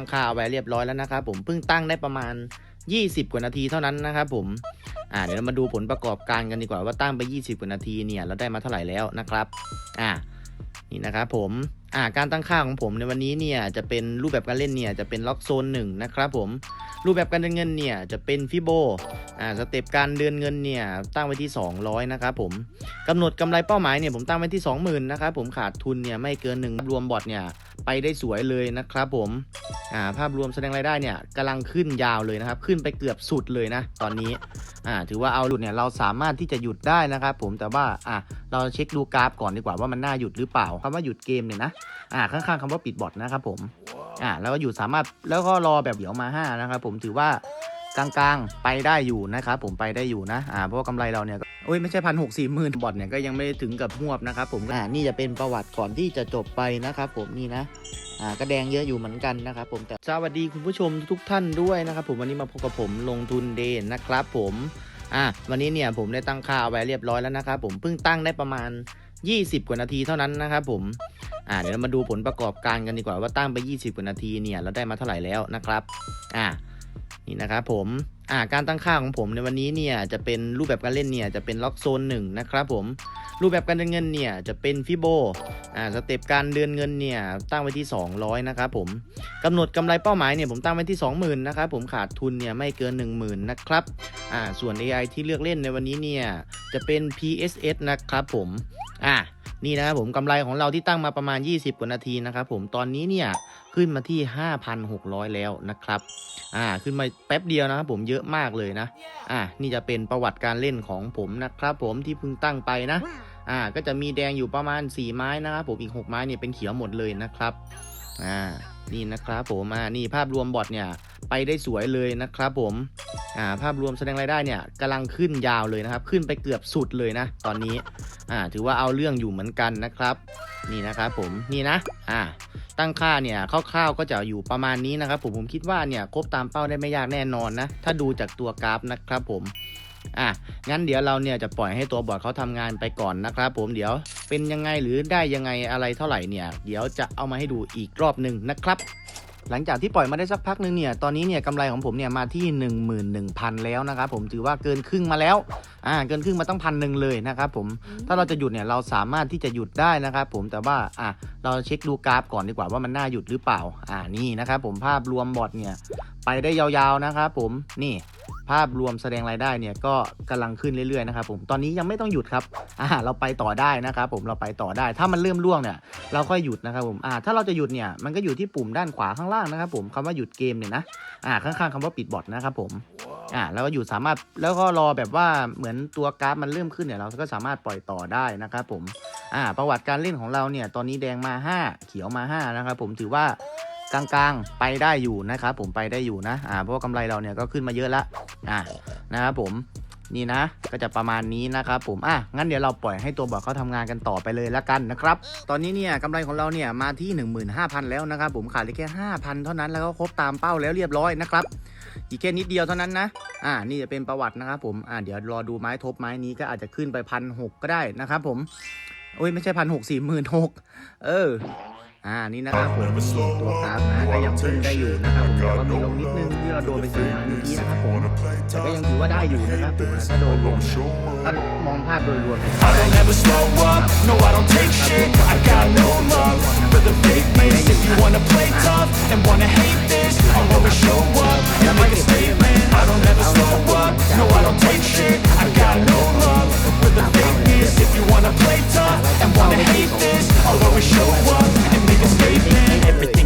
ตั้งค่าเอาไว้เรียบร้อยแล้วนะครับผมเพิ่งตั้งได้ประมาณ 20 กว่านาทีเท่านั้นนะครับผมอ่าเดี๋ยวเรามาดูผลประกอบการกันดีกว่าว่าตั้งไป 20 กว่านาทีเนี่ยเราได้มาเท่าไหร่แล้วนะครับอ่านี่นะครับผมอ่าการตั้งค่าของผมในวันนี้เนี่ยจะเป็นรูปแบบการเล่นเนี่ยจะเป็นล็อกโซนหนึ่งนะครับผมรูปแบบการเดินเงินเนี่ยจะเป็นฟิโบอ่าสเต็ปการเดินเงินเนี่ยตั้งไว้ที่ 200นะครับผมกำหนดกำไรเป้าหมายเนี่ยผมตั้งไว้ที่ 20,000นะครับผมขาดทุนเนี่ยไม่เกินหนึ่งรวมบอทเนี่ย ไปได้สวยเลยนะครับผมอ่าภาพรวมแสดงรายได้เนี่ยกำลังขึ้นยาวเลยนะครับ ขึ้นไปเกือบสุดเลยนะ ตอนนี้อ่าถือว่าเอาหลุดเนี่ยเราสามารถที่จะหยุดได้นะครับผมแต่ว่าอ่าเราเช็คดูกราฟก่อนดีกว่าว่ามันน่าหยุดหรือเปล่าคำว่าหยุดเกมเนี่ยนะอ่าข้างๆคำว่าปิดบอทนะครับผมอ่าแล้วก็หยุดสามารถแล้วก็รอแบบเดี๋ยวมาห้านะครับผมถือว่ากลางๆไปได้อยู่นะครับผมไปได้อยู่นะอ่าเพราะว่ากำไรเราเนี่ย โอ้ยไม่ใช่พันหกสี่หมื่นบอทเนี่ยก็ยังไม่ถึงกับหวบนะครับผมอ่านี่จะเป็นประวัติก่อนที่จะจบไปนะครับผมนี่นะอ่าก็แดงเยอะอยู่เหมือนกันนะครับผมแต่สวัสดีคุณผู้ชมทุกท่านด้วยนะครับผมวันนี้มาพบกับผมลงทุนเดนนะครับผมอ่าวันนี้เนี่ยผมได้ตั้งค่าเอาไว้เรียบร้อยแล้วนะครับผมเพิ่งตั้งได้ประมาณ 20 กว่านาทีเท่านั้นนะครับผมอ่าเดี๋ยวเรามาดูผลประกอบการกันดีกว่าว่าตั้งไป 20 กว่านาทีเนี่ยเราได้มาเท่าไหร่แล้วนะครับอ่านี่นะครับผม อ่าการตั้งค่าของผมในวันนี้เนี่ยจะเป็นรูปแบบการเล่นเนี่ยจะเป็นล็อกโซนหนึ่งนะครับผมรูปแบบการเดินเงินเนี่ยจะเป็นฟิโบอ่าสเต็ปการเดือนเงินเนี่ยตั้งไว้ที่ 200นะครับผมกำหนดกำไรเป้าหมายเนี่ยผมตั้งไว้ที่ 20,000นะครับผมขาดทุนเนี่ยไม่เกิน 10,000นะครับอ่าส่วน AI ที่เลือกเล่นในวันนี้เนี่ยจะเป็น PSS นะครับผมอ่านี่นะครับผมกำไรของเราที่ตั้งมาประมาณ 20 กว่านาทีนะครับผมตอนนี้เนี่ย ขึ้นมาที่ 5,600 แล้วนะครับอ่าขึ้นมาแป๊บเดียวนะครับผมเยอะมากเลยนะอ่านี่จะเป็นประวัติการเล่นของผมนะครับผมที่เพิ่งตั้งไปนะอ่าก็จะมีแดงอยู่ประมาณ 4 ไม้นะครับผมอีก 6 ไม้เนี่ยเป็นเขียวหมดเลยนะครับ อ่านี่นะครับผมอ่านี่ภาพรวมบอทเนี่ยไปได้สวยเลยนะครับผมอ่าภาพรวมแสดงรายได้เนี่ยกำลังขึ้นยาวเลยนะครับ ขึ้นไปเกือบสุดเลยนะ ตอนนี้อ่าถือว่าเอาเรื่องอยู่เหมือนกันนะครับ นี่นะครับผมนี่นะอ่าตั้งค่าเนี่ยคร่าวๆก็จะอยู่ประมาณนี้นะครับผมผมคิดว่าเนี่ยครบตามเป้าได้ไม่ยากแน่นอนนะ ถ้าดูจากตัวกราฟนะครับผม อะงั้นเดี๋ยวเราเนี่ยจะปล่อยให้ตัวบอร์ดเขาทำงานไปก่อนนะครับผมเดี๋ยวเป็นยังไงหรือได้ยังไงอะไรเท่าไหร่เนี่ย เดี๋ยวจะเอามาให้ดูอีกรอบหนึ่งนะครับหลังจากที่ปล่อยมาได้สักพักหนึ่งเนี่ย ตอนนี้เนี่ยกำไรของผมเนี่ยมาที่ 11,000 แล้วนะครับผมถือว่าเกินครึ่งมาแล้ว อ่า เกินครึ่งมาตั้งพันหนึ่งเลยนะครับผม ถ้าเราจะหยุดเนี่ยเราสามารถที่จะหยุดได้นะครับผม แต่ว่า อะเราเช็คดูกราฟก่อนดีกว่าว่ามันน่าหยุดหรือเปล่า อ่า นี่นะครับผมภาพรวมบอร์ดเนี่ยไปได้ยาวๆนะครับผม นี่ ภาพรวมแสดงรายได้เนี่ยก็กำลังขึ้นเรื่อยๆนะครับผมตอนนี้ยังไม่ต้องหยุดครับอ่าเราไปต่อได้นะครับผมเราไปต่อได้ ถ้ามันเริ่มร่วงเนี่ยเราค่อยหยุดนะครับผมอ่าถ้าเราจะหยุดเนี่ยมันก็อยู่ที่ปุ่มด้านขวาข้างล่างนะครับผมคำว่าหยุดเกมเนี่ยนะอ่าข้างๆคำว่าปิดบอทนะครับผมอ่าแล้วก็หยุดสามารถแล้วก็รอแบบว่าเหมือนตัวกราฟมันเริ่มขึ้นเนี่ยเราก็สามารถปล่อยต่อได้นะครับผมอ่าประวัติการเล่นของเราเนี่ยตอนนี้แดงมา 5 เขียวมา5นะครับผมถือว่า กลางๆไปได้อยู่นะครับผมไปได้อยู่นะอ่าเพราะว่ากำไรเราเนี่ยก็ขึ้นมาเยอะละอ่านะครับผมนี่นะ ก็จะประมาณนี้นะครับผม อะ งั้นเดี๋ยวเราปล่อยให้ตัวบอร์ดเขาทำงานกันต่อไปเลยละกันนะครับ ตอนนี้เนี่ยกำไรของเราเนี่ยมาที่ 15,000 แล้วนะครับผมขาดแค่ 5,000 เท่านั้นแล้วก็ครบตามเป้าแล้วเรียบร้อยนะครับ อีกแค่นิดเดียวเท่านั้นนะ อ่า นี่จะเป็นประวัตินะครับผม อ่าเดี๋ยวรอดูไม้ทบไม้นี้ก็อาจจะขึ้นไปพันหก็ได้นะครับผมโอ้ยไม่ใช่พันหกสี่หมื่นหกเออ อ่านี่นะครับผมตัวกราฟนะก็ยังขึ้นได้อยู่นะครับผมแต่ว่ามีลงนิดนึงที่เราโดนไปสี่เมื่อกี้นะครับผมแต่ก็ยังถือว่าได้อยู่นะครับผมถ้าโดนรวมถ้ามองภาพโดยรวมนี่ย I don't ever slow up, no I don't take shit I got no love for the fakeness If you wanna play tough and wanna hate this I'll always show up